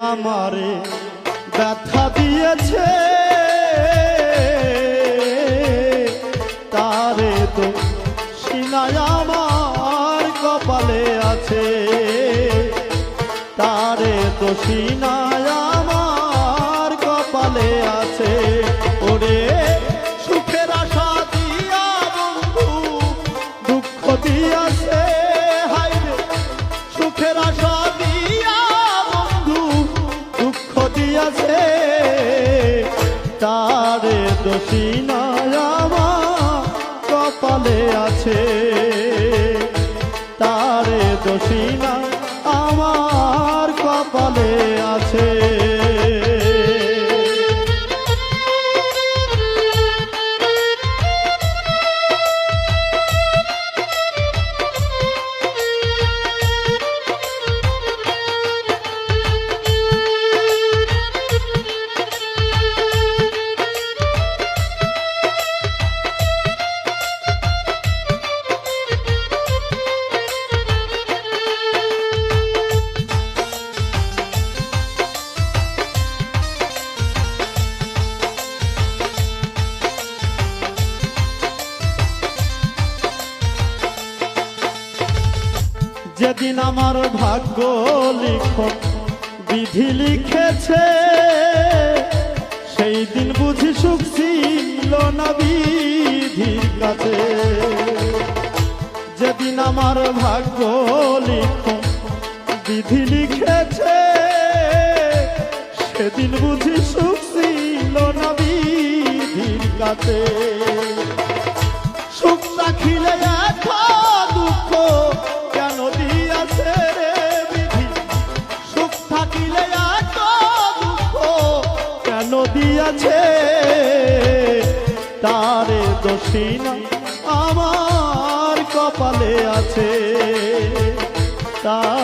আমারে ব্যথা দিয়েছে। তারে তো সিনায় আমার কপালে আছে। তারে তো সিনায় তারে দোষী নয়ামা কপালে আছে। তারে দোষী না আমার কপালে আছে। যেদিন আমার ভাগ্য লিখন বিধি লিখেছে, সেই দিন বুঝি সুখ ছিল না বিধির কাছে। যেদিন আমার ভাগ্য লিখন বিধি লিখেছে, সেদিন বুঝি সুখ ছিল না বিধির কাছে। সুখ রাখিলে দিয়াছে তারে দোষী না আমার কপালে আছে। তারে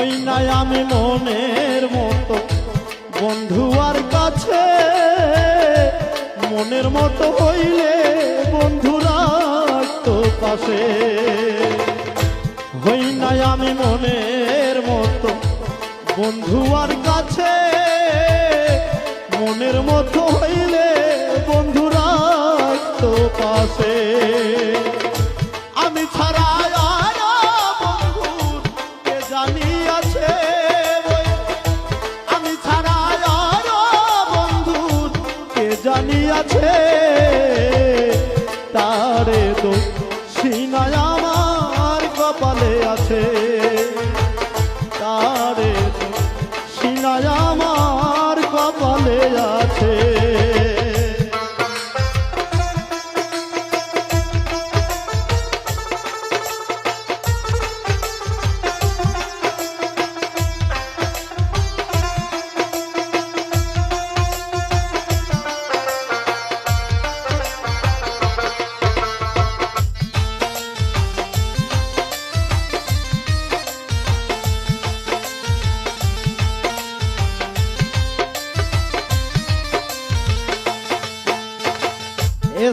হই নাই আমি মনের মতো। বন্ধু আর কাছে মনের মতো হইলে বন্ধুরা তো পাশে। হই নাই আমি মনের মতো। বন্ধু আর কাছে মনের মতো সিনায় আমার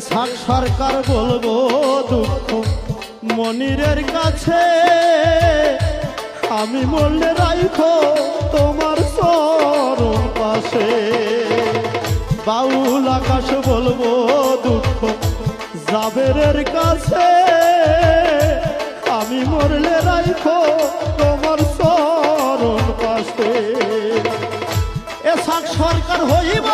শাক সরকার বলব দুঃখ। মনিরের কাছে আমি মরলে রাইখো তোমার চরণ পাশে। বাউল আকাশ বলব দুঃখ। জাবেরের কাছে আমি মরলে রাইখো তোমার চরণ পাশে। এ শাক সরকার হইব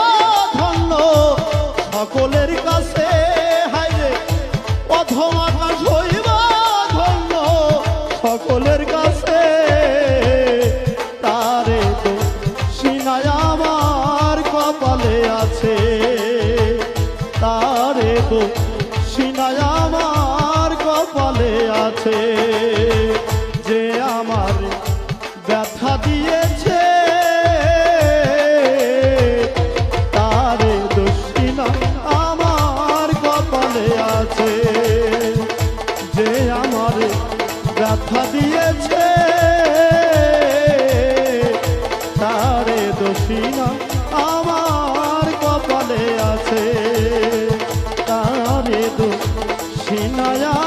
তো সিনায় আমার কপালে আছে। কপালে আছে তারে দোষিনা